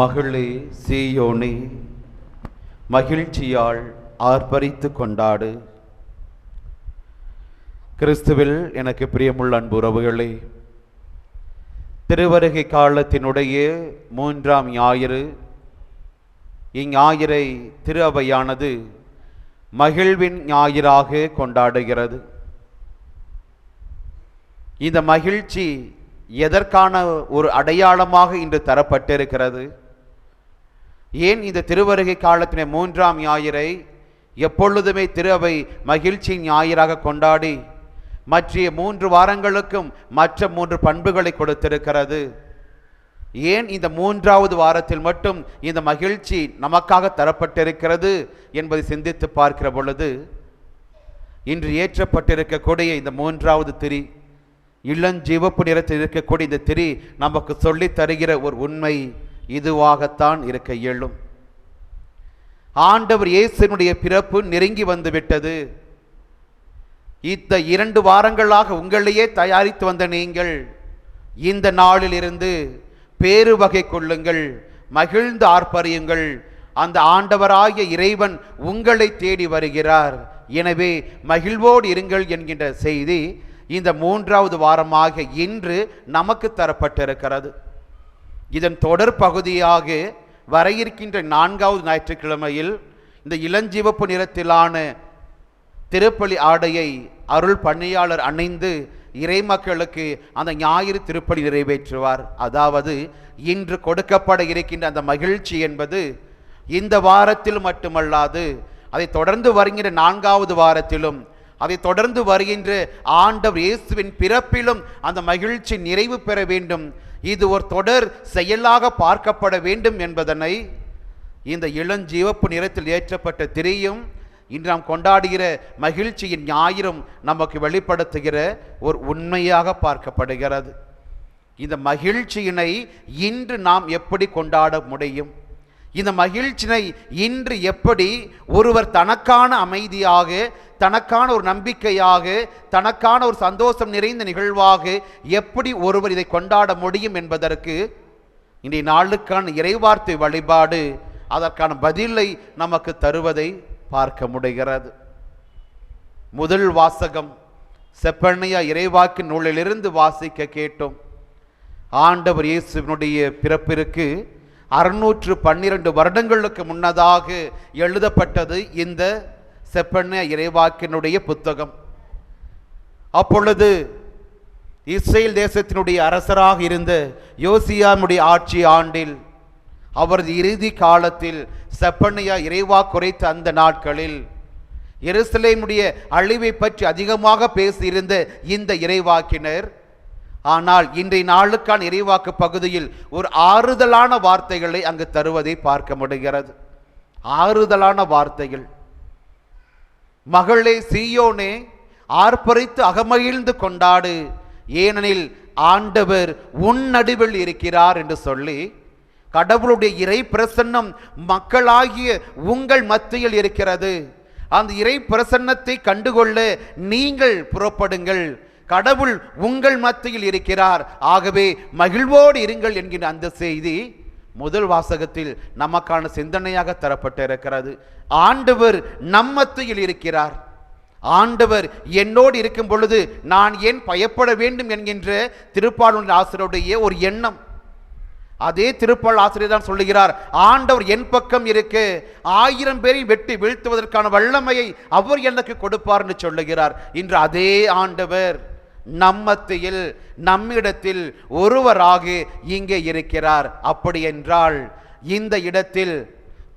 மகளே சீயோனே மகிழ்ச்சியால் ஆர்ப்பரித்து கொண்டாடு. கிறிஸ்துவில் எனக்கு பிரியமுள்ள அன்பு உறவுகளே திருவருகை காலத்தினுடைய மூன்றாம் ஞாயிறு இஞ்ஞாயிறை திரு அவையானது மகிழ்வின் ஞாயிறாக கொண்டாடுகிறது. இந்த மகிழ்ச்சி எதற்கான ஒரு அடையாளமாக இன்று தரப்பட்டிருக்கிறது? ஏன் இந்த திருவருகை காலத்தினை மூன்றாம் ஞாயிறை எப்பொழுதுமே திரு அவை மகிழ்ச்சி ஞாயிறாக கொண்டாடி மற்ற மூன்று வாரங்களுக்கும் மற்ற மூன்று பண்புகளை கொடுத்திருக்கிறது. ஏன் இந்த மூன்றாவது வாரத்தில் மட்டும் இந்த மகிழ்ச்சி நமக்காக தரப்பட்டிருக்கிறது என்பதை சிந்தித்து பார்க்கிற பொழுது இன்று ஏற்றப்பட்டிருக்கக்கூடிய இந்த மூன்றாவது திரி இளஞ்சிவப்பு நிறத்தில் இருக்கக்கூடிய இந்த திரி நமக்கு சொல்லித் தருகிற ஒரு உண்மை. இதுவாகத்தான் இருக்க இயலும். ஆண்டவர் இயேசுனுடைய பிறப்பு நெருங்கி வந்துவிட்டது. இத்த இந்த இரண்டு வாரங்களாக உங்களையே தயாரித்து வந்த நீங்கள் இந்த நாளிலிருந்து பேரு வகை கொள்ளுங்கள் மகிழ்ந்து ஆர்ப்பரியுங்கள். அந்த ஆண்டவராகிய இறைவன் உங்களை தேடி வருகிறார். எனவே மகிழ்வோடு இருங்கள் என்கின்ற செய்தி இந்த மூன்றாவது வாரமாக இன்று நமக்கு தரப்பட்டிருக்கிறது. இதன் தொடர் பகுதியாக வர இருக்கின்ற நான்காவது ஞாயிற்றுக்கிழமையில் இந்த இளஞ்சிவப்பு நிறத்திலான திருப்பலி ஆடையை அருள் பணியாளர் அணிந்து இறைமக்களுக்கு அந்த ஞாயிறு திருப்பலி நிறைவேற்றுவார். அதாவது இன்று கொடுக்கப்பட இருக்கின்ற அந்த மகிழ்ச்சி என்பது இந்த வாரத்தில் மட்டுமல்லாது அதை தொடர்ந்து வருகின்ற நான்காவது வாரத்திலும் அதை தொடர்ந்து வருகின்ற ஆண்டவர் இயேசுவின் பிறப்பிலும் அந்த மகிழ்ச்சி நிறைவு பெற வேண்டும். இது ஒரு தொடர் செயலாக பார்க்கப்பட வேண்டும் என்பதனை இந்த இளஞ்சிவப்பு நிறத்தில் ஏற்றப்பட்ட திரியும் இன்று நாம் கொண்டாடுகிற மகிழ்ச்சியின் ஞாயிறும் நமக்கு வெளிப்படுத்துகிற ஒரு உண்மையாக பார்க்கப்படுகிறது. இந்த மகிழ்ச்சியினை இன்று நாம் எப்படி கொண்டாட முடியும்? இந்த மகிழ்ச்சினை இன்று எப்படி ஒருவர் தனக்கான அமைதியாக தனக்கான ஒரு நம்பிக்கையாக தனக்கான ஒரு சந்தோஷம் நிறைந்த நிகழ்வாக எப்படி ஒருவர் இதை கொண்டாட முடியும் என்பதற்கு இன்றைய நாளுக்கான இறைவார்த்தை வழிபாடு அதற்கான பதிலை நமக்கு தருவதை பார்க்க முடிகிறது. முதல் வாசகம் செப்பண்ணையா இறைவாக்கின் நூலிலிருந்து வாசிக்க கேட்டோம். ஆண்டவர் இயேசுவினுடைய பிறப்பிற்கு அறுநூற்று பன்னிரண்டு வருடங்களுக்கு முன்னதாக எழுதப்பட்டது இந்த செப்பண்ண இறைவாக்கினுடைய புத்தகம். அப்பொழுது இஸ்ரேல் தேசத்தினுடைய அரசராக இருந்த யோசியானுடைய ஆட்சி ஆண்டில் அவரது இறுதி காலத்தில் செப்பனியா இறைவா குறைத்த அந்த நாட்களில் எருசலேமுடைய அழிவை பற்றி அதிகமாக பேசியிருந்த இந்த இறைவாக்கினர் ஆனால் இன்றைய நாளுக்கான இறைவாக்கு பகுதியில் ஒரு ஆறுதலான வார்த்தைகளை அங்கு தருவதை பார்க்க முடிகிறது. ஆறுதலான வார்த்தைகள். மகளே சீயோனே ஆர்ப்பரித்து அகமகிழ்ந்து கொண்டாடு. ஏனெனில் ஆண்டவர் உன் நடுவில் இருக்கிறார் என்று சொல்லி கடவுளுடைய இறை பிரசன்னம் மக்களாகிய உங்கள் மத்தியில் இருக்கிறது. அந்த இறை பிரசன்னத்தை கண்டுகொள்ள நீங்கள் புறப்படுங்கள். கடவுள் உங்கள் மத்தியில் இருக்கிறார். ஆகவே மகிழ்வோடு இருங்கள் என்கிற அந்த செய்தி முதல் வாசகத்தில் நமக்கான சிந்தனையாக தரப்பட்டிருக்கிறது. ஆண்டவர் நம் மத்தியில் இருக்கிறார். ஆண்டவர் என்னோடு இருக்கும் பொழுது நான் ஏன் பயப்பட வேண்டும் என்கின்ற திருப்பாளூர் ஆசிரியருடைய ஒரு எண்ணம். அதே திருப்பாள் ஆசிரியர் தான் சொல்லுகிறார் ஆண்டவர் என் பக்கம் இருக்கு. ஆயிரம் பேரை வெட்டி வீழ்த்துவதற்கான வல்லமையை அவர் எனக்கு கொடுப்பார் என்று சொல்லுகிறார். இன்று அதே ஆண்டவர் நம்மத்தியில் நம்மிடத்தில் ஒருவராக இங்கே இருக்கிறார். அப்படி என்றால் இந்த இடத்தில்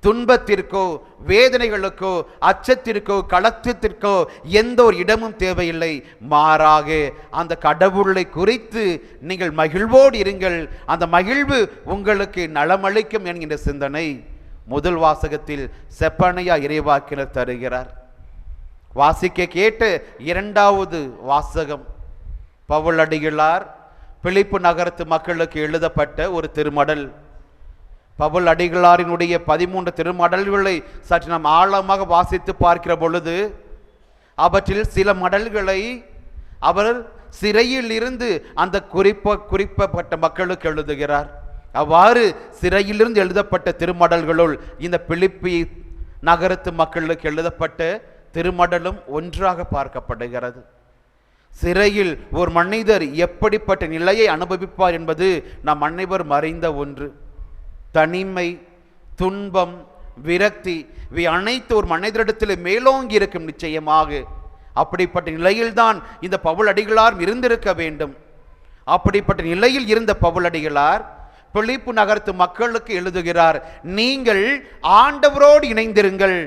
துன்பத்திற்கோ வேதனைகளுக்கோ அச்சத்திற்கோ களத்திற்கோ எந்த ஒரு இடமும் தேவையில்லை. மாறாக அந்த கடவுளை குறித்து நீங்கள் மகிழ்வோடு இருங்கள். அந்த மகிழ்வு உங்களுக்கு நலமளிக்கும் என்கின்ற சிந்தனை முதல் வாசகத்தில் செப்பனையா இறைவாக்கினர் தருகிறார். வாசிக்க கேட்டு இரண்டாவது வாசகம். பவுல் அடிகளார் பிலிப்பு நகரத்து மக்களுக்கு எழுதப்பட்ட ஒரு திருமடல். பவுல் அடிகளாரினுடைய பதிமூன்று திருமடல்களை சற்று நாம் ஆழமாக வாசித்து பார்க்கிற பொழுது அவற்றில் சில மடல்களை அவர் சிறையில் இருந்து அந்த குறிப்ப குறிப்பப்பட்ட மக்களுக்கு எழுதுகிறார். அவ்வாறு சிறையிலிருந்து எழுதப்பட்ட திருமடல்களுள் இந்த பிலிப்பி நகரத்து மக்களுக்கு எழுதப்பட்ட திருமடலும் ஒன்றாக பார்க்கப்படுகிறது. சிறையில் ஒரு மனிதர் எப்படிப்பட்ட நிலையை அனுபவிப்பார் என்பது நாம் அனைவரும் அறிந்த ஒன்று. தனிமை துன்பம் விரக்தி இவை அனைத்து ஒரு மனிதரிடத்தில் மேலோங்கி இருக்கும் நிச்சயமாக. அப்படிப்பட்ட நிலையில்தான் இந்த பவுலடிகளார் இருந்திருக்க வேண்டும். அப்படிப்பட்ட நிலையில் இருந்த பவுலடிகளார் பிழிப்பு நகரத்து மக்களுக்கு எழுதுகிறார் நீங்கள் ஆண்டவரோடு இணைந்திருங்கள்.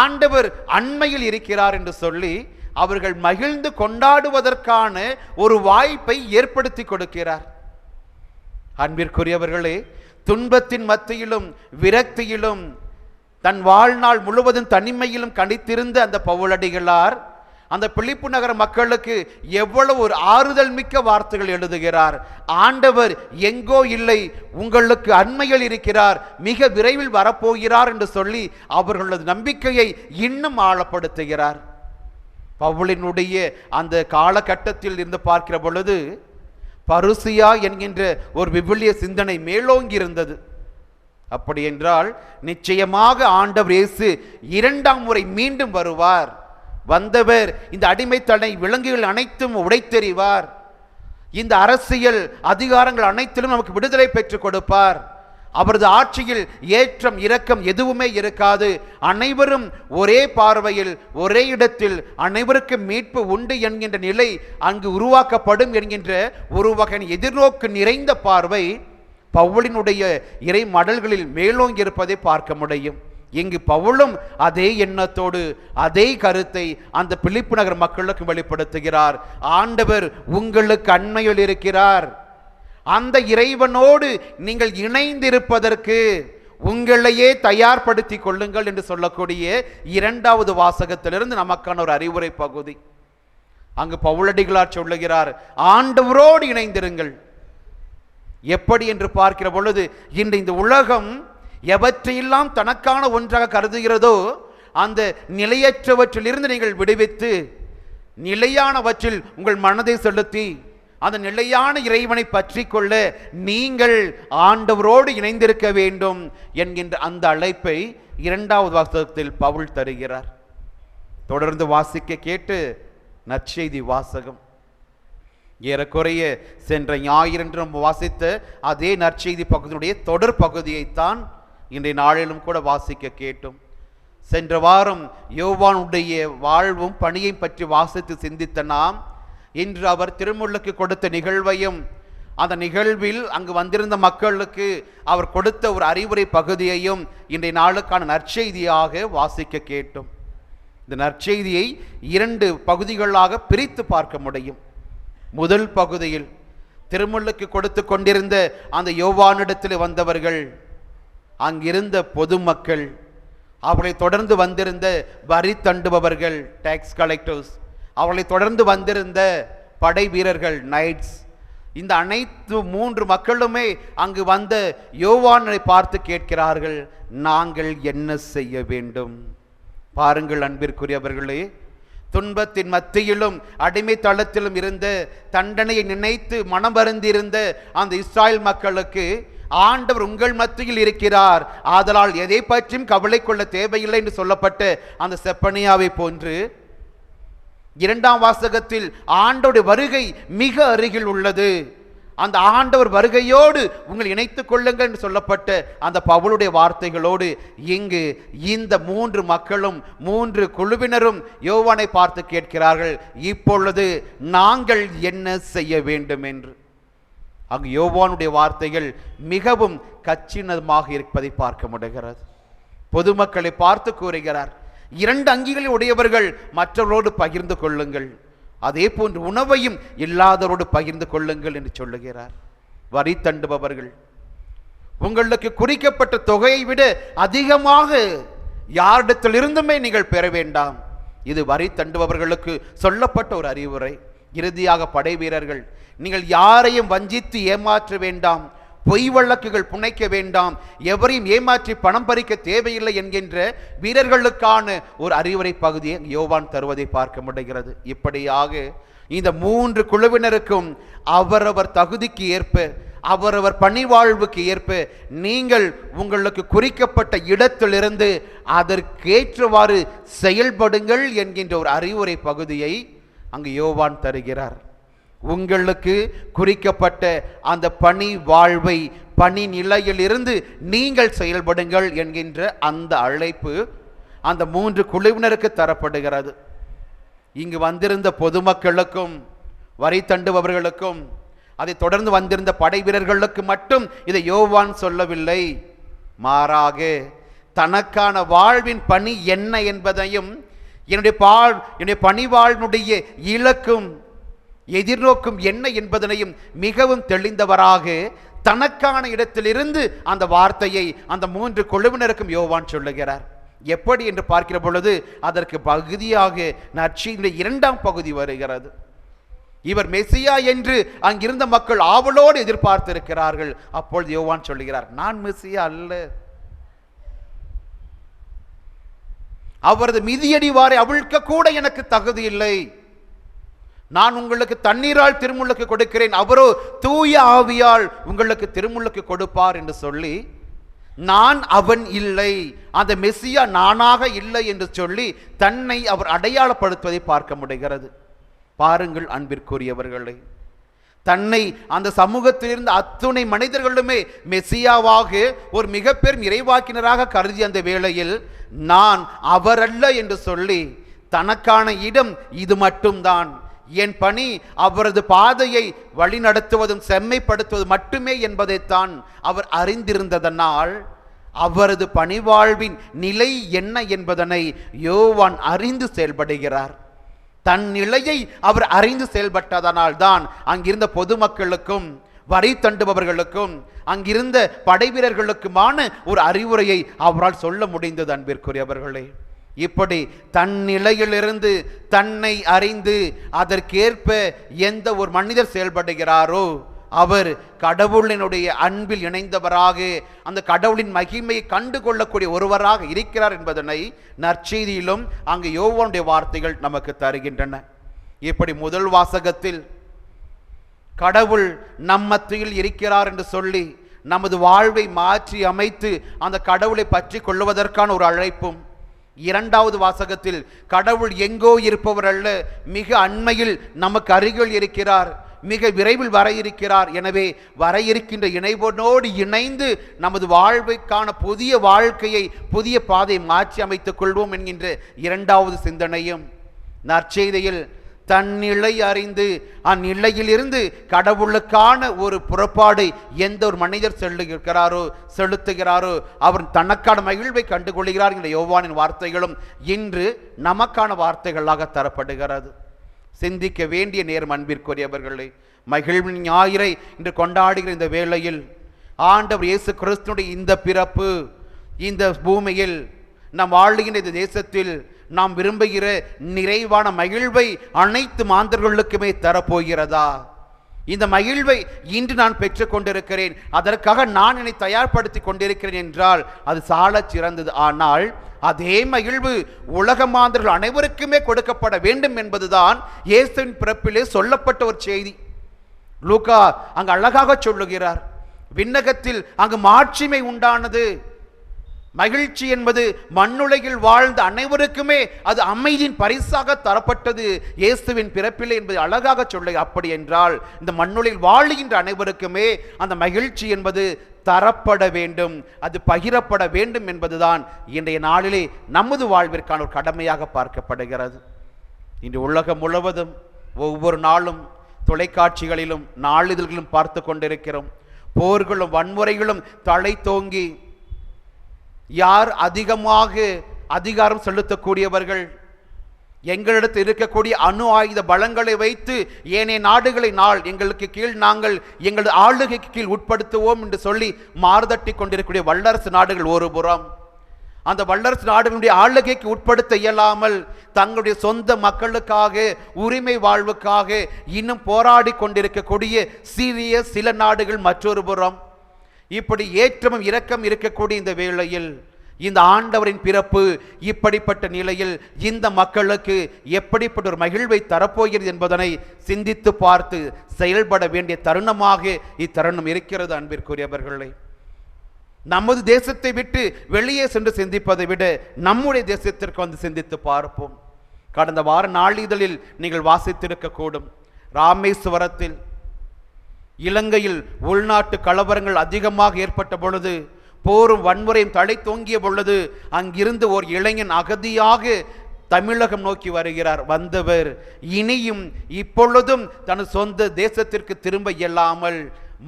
ஆண்டவர் அண்மையில் இருக்கிறார் என்று சொல்லி அவர்கள் மகிழ்ந்து கொண்டாடுவதற்கான ஒரு வாய்ப்பை ஏற்படுத்தி கொடுக்கிறார். அன்பிற்குரியவர்களே துன்பத்தின் மத்தியிலும் விரக்தியிலும் தன் வாழ்நாள் முழுவதும் தனிமையிலும் கணித்திருந்த அந்த பவுலடிகளார் அந்த பிலிப்பு நகர மக்களுக்கு எவ்வளவு ஒரு ஆறுதல் மிக்க வார்த்தைகள் எழுதுகிறார். ஆண்டவர் எங்கோ இல்லை உங்களுக்கு அண்மையில் இருக்கிறார் மிக விரைவில் வரப்போகிறார் என்று சொல்லி அவர்களது நம்பிக்கையை இன்னும் ஆழப்படுத்துகிறார். பவுலினுடைய அந்த காலகட்டத்தில் இருந்து பார்க்கிற பொழுது பருசியா என்கின்ற ஒரு விவிலிய சிந்தனை மேலோங்கி இருந்தது அப்படி என்றால் நிச்சயமாக ஆண்டவர் இயேசு இரண்டாம் முறை மீண்டும் வருவார். வந்தவர் இந்த அடிமைத்தடை விலங்குகள் அனைத்தும் உடைத்தெறிவார். இந்த அரசியல் அதிகாரங்கள் அனைத்திலும் நமக்கு விடுதலை பெற்றுக் கொடுப்பார். அவரது ஆட்சியில் ஏற்றம் இரக்கம் எதுவுமே இருக்காது. அனைவரும் ஒரே பார்வையில் ஒரே இடத்தில் அனைவருக்கும் மீட்பு உண்டு என்கின்ற நிலை அங்கு உருவாக்கப்படும் என்கின்ற ஒரு வகை எதிர்நோக்கு நிறைந்த பார்வை பவுலினுடைய இறை மடல்களில் மேலோங்கி இருப்பதை பார்க்க முடியும். இங்கு பவுலும் அதே எண்ணத்தோடு அதே கருத்தை அந்த பிலிப்பு நகர் மக்களுக்கு வெளிப்படுத்துகிறார். ஆண்டவர் உங்களுக்கு அண்மையில் இருக்கிறார். அந்த இறைவனோடு நீங்கள் இணைந்திருப்பதற்கு உங்களையே தயார்படுத்திக் கொள்ளுங்கள் என்று சொல்லக்கூடிய இரண்டாவது வாசகத்திலிருந்து நமக்கான ஒரு அறிவுரை பகுதி. அங்கு பவுலடிகளார் சொல்லுகிறார் ஆண்டவரோடு இணைந்திருங்கள். எப்படி என்று பார்க்கிற பொழுது இன்று இந்த உலகம் எவற்றையெல்லாம் தனக்கான ஒன்றாக கருதுகிறதோ அந்த நிலையற்றவற்றிலிருந்து நீங்கள் விடுவித்து நிலையானவற்றில் உங்கள் மனதை செலுத்தி அந்த நிலையான இறைவனை பற்றி கொள்ள நீங்கள் ஆண்டவரோடு இணைந்திருக்க வேண்டும் என்கின்ற அந்த அழைப்பை இரண்டாவது வாசகத்தில் பவுல் தருகிறார். தொடர்ந்து வாசிக்க கேட்டு நற்செய்தி வாசகம். ஏறக்குறைய சென்ற ஞாயிறன்று நம்ம வாசித்த அதே நற்செய்தி பகுதியுடைய தொடர் பகுதியைத்தான் இன்றைய நாளிலும் கூட வாசிக்க கேட்டோம். சென்ற வாரம் யோவானுடைய வாழ்வும் பணியை பற்றி வாசித்து சிந்தித்த நாம் இன்று அவர் திருமுள்ளுக்கு கொடுத்த நிகழ்வையும் அந்த நிகழ்வில் அங்கு வந்திருந்த மக்களுக்கு அவர் கொடுத்த ஒரு அறிவுரை பகுதியையும் இன்றைய நாளுக்கான நற்செய்தியாக வாசிக்க கேட்டோம். இந்த நற்செய்தியை இரண்டு பகுதிகளாக பிரித்து பார்க்க முடியும். முதல் பகுதியில் திருமுல்லுக்கு கொடுத்து கொண்டிருந்த அந்த யோவானிடத்தில் வந்தவர்கள் அங்கிருந்த பொதுமக்கள் அவர்களை தொடர்ந்து வந்திருந்த வரி தண்டுபவர்கள் டேக்ஸ் கலெக்டர்ஸ் அவளை தொடர்ந்து வந்திருந்த படை வீரர்கள் நைட்ஸ் இந்த அனைத்து மூன்று மக்களுமே அங்கு வந்த யோவானை பார்த்து கேட்கிறார்கள் நாங்கள் என்ன செய்ய வேண்டும்? பாருங்கள் அன்பிற்குரியவர்களே. துன்பத்தின் மத்தியிலும் அடிமை தளத்திலும் இருந்த தண்டனையை நினைத்து மனம் வருந்திருந்த அந்த இஸ்ராயல் மக்களுக்கு ஆண்டவர் உங்கள் மத்தியில் இருக்கிறார். ஆதலால் எதை பற்றியும் கவலை கொள்ள தேவையில்லை என்று சொல்லப்பட்ட அந்த செப்பனியாவை போன்று இரண்டாம் வாசகத்தில் ஆண்டோடைய வருகை மிக அருகில் உள்ளது. அந்த ஆண்டவர் வருகையோடு உங்கள் இணைத்துக் கொள்ளுங்கள் என்று சொல்லப்பட்ட அந்த பவுலுடைய வார்த்தைகளோடு இங்கு இந்த மூன்று மக்களும் மூன்று குழுவினரும் யோவானை பார்த்து கேட்கிறார்கள் இப்பொழுது நாங்கள் என்ன செய்ய வேண்டும் என்று? அங்கு யோவானுடைய வார்த்தைகள் மிகவும் கச்சினமாக இருப்பதை பார்க்க முடிகிறது. பொதுமக்களை பார்த்து கூறுகிறார் இரண்டு அங்கிகளை உடையவர்கள் மற்றவரோடு பகிர்ந்து கொள்ளுங்கள். அதே போன்று உணவையும் இல்லாதவரோடு பகிர்ந்து கொள்ளுங்கள் என்று சொல்லுகிறார். வரி தண்டுபவர்கள். உங்களுக்கு குறிக்கப்பட்ட தொகையை விட அதிகமாக யாரிடத்திலிருந்துமே நீங்கள் பெற வேண்டாம். இது வரி தண்டுபவர்களுக்கு சொல்லப்பட்ட ஒரு அறிவுரை. இறுதியாக படை வீரர்கள் நீங்கள் யாரையும் வஞ்சித்து ஏமாற்ற வேண்டாம். பொய் வழக்குகள் புனைக்க வேண்டாம். எவரையும் ஏமாற்றி பணம் பறிக்க தேவையில்லை என்கின்ற வீரர்களுக்கான ஒரு அறிவுரை பகுதியை யோவான் தருவதை பார்க்க முடிகிறது. இப்படியாக இந்த மூன்று குழுவினருக்கும் அவரவர் தகுதிக்கு ஏற்ப அவரவர் பணிவாழ்வுக்கு ஏற்ப நீங்கள் உங்களுக்கு குறிக்கப்பட்ட இடத்திலிருந்து அதற்கேற்றவாறு செயல்படுங்கள் என்கின்ற ஒரு அறிவுரை பகுதியை அங்கு யோவான் தருகிறார். உங்களுக்கு குறிக்கப்பட்ட அந்த பணி வாழ்வை பணி நிலையிலிருந்து நீங்கள் செயல்படுங்கள் என்கின்ற அந்த அழைப்பு அந்த மூன்று குழுவினருக்கு தரப்படுகிறது. இங்கு வந்திருந்த பொதுமக்களுக்கும் வரி தண்டுபவர்களுக்கும் அதை தொடர்ந்து வந்திருந்த படை வீரர்களுக்கு மட்டும் இதை யோவான் சொல்லவில்லை. மாறாக தனக்கான வாழ்வின் பணி என்ன என்பதையும் என்னுடைய பால் என்னுடைய பணிவாழ்வுடைய இலக்கும் எதிர்நோக்கும் என்ன என்பதனையும் மிகவும் தெளிந்தவராக தனக்கான இடத்திலிருந்து அந்த வார்த்தையை அந்த மூன்று குழுவினருக்கும் யோவான் சொல்லுகிறார். எப்படி என்று பார்க்கிற பொழுது அதற்கு பகுதியாக நற்செய்தியுடைய இரண்டாம் பகுதி வருகிறது. இவர் மெசியா என்று அங்கிருந்த மக்கள் ஆவலோடு எதிர்பார்த்திருக்கிறார்கள். அப்பொழுது யோவான் சொல்லுகிறார் நான் மெசியா அல்ல. அவரது மிதியடிவாரை அவிழ்க்க கூட எனக்கு தகுதி இல்லை. நான் உங்களுக்கு தண்ணீரால் திருமுள்ளுக்கு கொடுக்கிறேன். அவரோ தூய ஆவியால் உங்களுக்கு திருமுள்ளுக்கு கொடுப்பார் என்று சொல்லி நான் அவன் இல்லை. அந்த மெஸ்ஸியா நானாக இல்லை என்று சொல்லி தன்னை அவர் அடையாளப்படுத்துவதை பார்க்க முடிகிறது. பாருங்கள் அன்பிற்குரியவர்களே தன்னை அந்த சமூகத்திலிருந்து அத்துணை மனிதர்களுமே மெஸ்ஸியாவாக ஒரு மிக பெரும் இறைவாக்கினராக கருதி அந்த வேளையில் நான் அவரல்ல என்று சொல்லி தனக்கான இடம் இது மட்டும்தான். என் பணி அவரது பாதையை வழிநடத்துவதும் செம்மைப்படுத்துவதும் மட்டுமே என்பதைத்தான் அவர் அறிந்திருந்ததனால் அவரது பணிவாழ்வின் நிலை என்ன என்பதனை யோவான் அறிந்து செயல்படுகிறார். தன் நிலையை அவர் அறிந்து செயல்பட்டதனால் தான் அங்கிருந்த பொதுமக்களுக்கும் வரி தண்டுபவர்களுக்கும் அங்கிருந்த படைவீரர்களுக்குமான ஒரு அறிவுரையை அவரால் சொல்ல முடிந்தது அன்பிற்குரியவர்களே. இப்படி தன் நிலையிலிருந்து தன்னை அறிந்து அதற்கேற்ப எந்த ஒரு மனிதர் செயல்படுகிறாரோ அவர் கடவுளினுடைய அன்பில் இணைந்தவராக அந்த கடவுளின் மகிமையை கண்டு கொள்ளக்கூடிய ஒருவராக இருக்கிறார் என்பதனை நற்செய்தியிலும் அங்கு யோவனுடைய வார்த்தைகள் நமக்கு தருகின்றன. இப்படி முதல் வாசகத்தில் கடவுள் நம்மத்தில் இருக்கிறார் என்று சொல்லி நமது வாழ்வை மாற்றி அமைத்து அந்த கடவுளை பற்றி கொள்ளுவதற்கான ஒரு அழைப்பும் இரண்டாவது வாசகத்தில் கடவுள் எங்கோ இருப்பவர் அல்ல மிக அண்மையில் நமக்கு அருகில் இருக்கிறார் மிக விரைவில் வர இருக்கிறார். எனவே வர இருக்கின்ற இணைவனோடு இணைந்து நமது வாழ்வைக்கான புதிய வாழ்க்கையை புதிய பாதையை மாற்றி அமைத்துக் கொள்வோம் என்கின்ற இரண்டாவது சிந்தனையும் நற்செய்தியில் தன்னிலை அறிந்து அந்நிலையிலிருந்து கடவுளுக்கான ஒரு புறப்பாடு எந்த ஒரு மனிதர் செல்லுகிறாரோ செலுத்துகிறாரோ அவர் தனக்கான மகிழ்வை கண்டுகொள்கிறார் என்ற யோவானின் வார்த்தைகளும் இன்று நமக்கான வார்த்தைகளாக தரப்படுகிறது. சிந்திக்க வேண்டிய நேரம் அன்பிற்குரியவர்களே மகிழ்வின் ஞாயிறை இன்று கொண்டாடுகிற இந்த வேளையில் ஆண்டவர் இயேசு கிறிஸ்துனுடைய இந்த பிறப்பு இந்த பூமியில் நாம் வாழ்கின்ற இந்த தேசத்தில் நாம் விரும்புகிற நிறைவான மகிழ்வை அனைத்து மாந்தர்களுக்குமே தரப்போகிறதா? இந்த மகிழ்வை இன்று நான் பெற்றுக் கொண்டிருக்கிறேன். அதற்காக நான் என்னை தயார்படுத்தி கொண்டிருக்கிறேன் என்றால் அது சாலச் சிறந்தது. ஆனால் அதே மகிழ்வு உலக மாந்தர்கள் அனைவருக்குமே கொடுக்கப்பட வேண்டும் என்பதுதான் இயேசுவின் பிறப்பிலே சொல்லப்பட்ட ஒரு செய்தி. லூகா அங்கு அழகாக சொல்லுகிறார். விண்ணகத்தில் அங்கு மாட்சிமை உண்டானது. மகிழ்ச்சி என்பது மண்ணுலகில் வாழ்ந்த அனைவருக்குமே அது அமைதியின் பரிசாக தரப்பட்டது. இயேசுவின் பிறப்பில்லை என்பது அழகாக சொல்ல அப்படி என்றால் இந்த மண்ணுலகில் வாழுகின்ற அனைவருக்குமே அந்த மகிழ்ச்சி என்பது தரப்பட வேண்டும். அது பகிரப்பட வேண்டும் என்பதுதான் இன்றைய நாளிலே நமது வாழ்விற்கான ஒரு கடமையாக பார்க்கப்படுகிறது. இன்று உலகம் முழுவதும் ஒவ்வொரு நாளும் தொலைக்காட்சிகளிலும் நாளிதழ்களிலும் பார்த்து கொண்டிருக்கிறோம். போர்களும் வன்முறைகளும் தலை தோங்கி யார் அதிகமாக அதிகாரம் செலுத்தக்கூடியவர்கள்? எங்களிடத்தில் இருக்கக்கூடிய அணு ஆயுத பலங்களை வைத்து ஏனைய நாடுகளை நாள் எங்களுக்கு கீழ் நாங்கள் எங்களது ஆளுகைக்கு கீழ் உட்படுத்துவோம் என்று சொல்லி மாறுதட்டி கொண்டிருக்கக்கூடிய வல்லரசு நாடுகள் ஒரு புறம். அந்த வல்லரசு நாடுகளுடைய ஆளுகைக்கு உட்படுத்த இயலாமல் தங்களுடைய சொந்த மக்களுக்காக உரிமை வாழ்வுக்காக இன்னும் போராடி கொண்டிருக்கக்கூடிய சிறிய சில நாடுகள் மற்றொரு புறம். இப்படி ஏற்றமும் இரக்கம் இருக்கக்கூடிய இந்த வேளையில் இந்த ஆண்டவரின் பிறப்பு இப்படிப்பட்ட நிலையில் இந்த மக்களுக்கு எப்படிப்பட்ட ஒரு மகிழ்வை தரப்போகிறது என்பதனை சிந்தித்து பார்த்து செயல்பட வேண்டிய தருணமாக இத்தருணம் இருக்கிறது அன்பிற்குரியவர்களே. நமது தேசத்தை விட்டு வெளியே சென்று சிந்திப்பதை விட நம்முடைய தேசத்திற்கு வந்து சிந்தித்து பார்ப்போம். கடந்த வார நாளிதழில் நீங்கள் வாசித்திருக்கக்கூடும். ராமேஸ்வரத்தில் இலங்கையில் உள்நாட்டு கலவரங்கள் அதிகமாக ஏற்பட்ட பொழுது போரும் வன்முறையும் தலை தோங்கிய பொழுது அங்கிருந்து ஓர் இளைஞன் அகதியாக தமிழகம் நோக்கி வருகிறார். வந்தவர் இனியும் இப்பொழுதும் தனது சொந்த தேசத்திற்கு திரும்ப இயலாமல்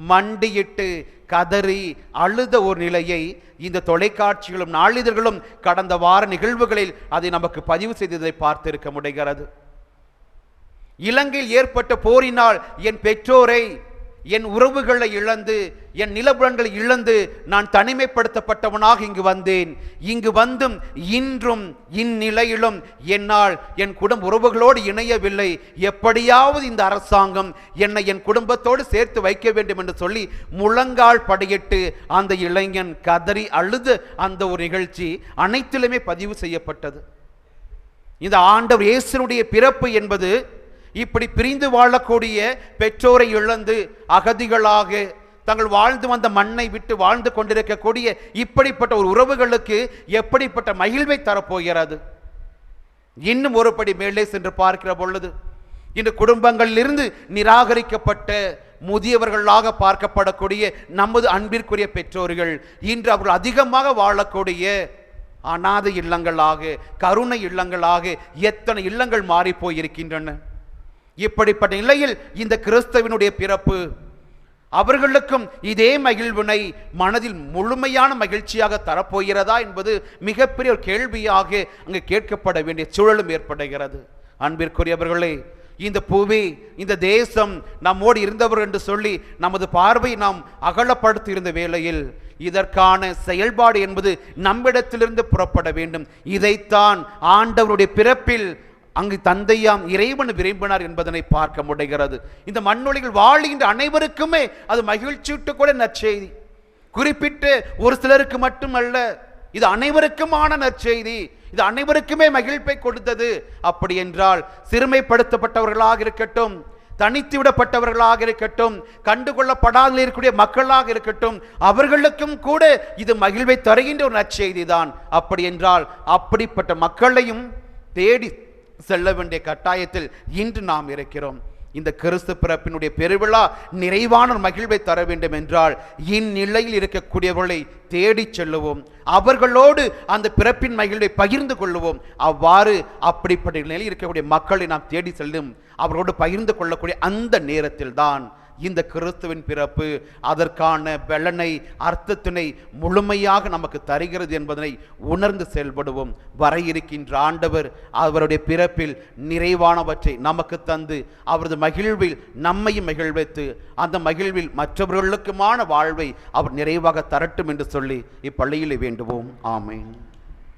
மண்டியிட்டு கதறி அழுத ஒரு நிலையை இந்த தொலைக்காட்சிகளும் நாளிதழ்களும் கடந்த வார நிகழ்வுகளில் அதை நமக்கு பதிவு செய்ததை பார்த்திருக்க முடிகிறது. இலங்கையில் ஏற்பட்ட போரினால் என் பெற்றோரை என் உறவுகளை இழந்து என் நிலபுலன்களை இழந்து நான் தனிமைப்படுத்தப்பட்டவனாக இங்கு வந்தேன். இங்கு வந்தும் இன்றும் இந்நிலையிலும் என்னால் என் குடும்ப உறவுகளோடு இணையவில்லை. எப்படியாவது இந்த அரசாங்கம் என்னை என் குடும்பத்தோடு சேர்த்து வைக்க வேண்டும் என்று சொல்லி முழங்கால் படையிட்டு அந்த இளைஞன் கதறி அழுது அந்த ஒரு நிகழ்ச்சி அனைத்திலுமே பதிவு செய்யப்பட்டது. இந்த ஆண்டவர் இயேசுனுடைய பிறப்பு என்பது இப்படி பிரிந்து வாழக்கூடிய பெற்றோரை இழந்து அகதிகளாக தங்கள் வாழ்ந்து வந்த மண்ணை விட்டு வாழ்ந்து கொண்டிருக்கக்கூடிய இப்படிப்பட்ட ஒரு உறவுகளுக்கு எப்படிப்பட்ட மகிழ்வை தரப்போகிறது? இன்னும் ஒருபடி மேலே சென்று பார்க்கிற பொழுது இன்று குடும்பங்களிலிருந்து நிராகரிக்கப்பட்ட முதியவர்களாக பார்க்கப்படக்கூடிய நமது அன்பிற்குரிய பெற்றோர்கள் இன்று அவர்கள் அதிகமாக வாழக்கூடிய அனாதை இல்லங்களாக கருணை இல்லங்களாக எத்தனை இல்லங்கள் மாறிப்போயிருக்கின்றன இப்படிப்பட்ட நிலையில் இந்த கிறிஸ்தவனுடைய பிறப்பு அவர்களுக்கும் இதே மகிழ்வினை மனதில் முழுமையான மகிழ்ச்சியாக தரப்போகிறதா என்பது மிகப்பெரிய ஒரு கேள்வியாக அங்கு கேட்கப்பட வேண்டிய சூழலும் ஏற்படுகிறது. அன்பிற்குரியவர்களே இந்த புவி இந்த தேசம் நம்மோடு இருந்தவர் என்று சொல்லி நமது பார்வை நாம் அகலப்படுத்தி இருந்த வேளையில் இதற்கான செயல்பாடு என்பது நம்மிடத்திலிருந்து புறப்பட வேண்டும். இதைத்தான் ஆண்டவருடைய பிறப்பில் அங்கு தந்தையாம் இறைவன் விரும்பினார் என்பதனை பார்க்க முடிகிறது. இந்த மண்ணொழிகள் வாழ்கின்ற அனைவருக்குமே அது மகிழ்ச்சியிட்டு கூட நற்செய்தி. குறிப்பிட்டு ஒரு சிலருக்கு மட்டுமல்ல இது அனைவருக்குமான நற்செய்தி. இது அனைவருக்குமே மகிழ்ப்பை கொடுத்தது. அப்படி என்றால் சிறுமைப்படுத்தப்பட்டவர்களாக இருக்கட்டும் தனித்து விடப்பட்டவர்களாக இருக்கட்டும் கண்டுகொள்ளப்படாத இருக்கக்கூடிய மக்களாக இருக்கட்டும் அவர்களுக்கும் கூட இது மகிழ்வை தருகின்ற ஒரு நற்செய்தி தான் அப்படி என்றால் அப்படிப்பட்ட மக்களையும் தேடி செல்ல வேண்டிய கட்டாயத்தில் இன்று நாம் இருக்கிறோம். இந்த கிறிஸ்து பிறப்பினுடைய பெருவிழா நிறைவான ஒரு மகிழ்வை தர வேண்டும் என்றால் இந்நிலையில் இருக்கக்கூடியவர்களை தேடிச் செல்லுவோம். அவர்களோடு அந்த பிறப்பின் மகிழ்வை பகிர்ந்து கொள்ளுவோம். அவ்வாறு அப்படிப்பட்ட நிலையில் இருக்கக்கூடிய மக்களை நாம் தேடி செல்லும். அவர்களோடு பகிர்ந்து கொள்ளக்கூடிய அந்த நேரத்தில் தான் இந்த கிறிஸ்துவின் பிறப்பு அதற்கான பலனை அர்த்தத்தினை முழுமையாக நமக்கு தருகிறது என்பதனை உணர்ந்து செயல்படுவோம். வர இருக்கின்ற ஆண்டவர் அவருடைய பிறப்பில் நிறைவானவற்றை நமக்கு தந்து அவரது மகிழ்வில் நம்மையும் மகிழ்வைத்து அந்த மகிழ்வில் மற்றவர்களுக்குமான வாழ்வை அவர் நிறைவாக தரட்டும் என்று சொல்லி இப்பள்ளியில் வேண்டுவோம். ஆமேன்.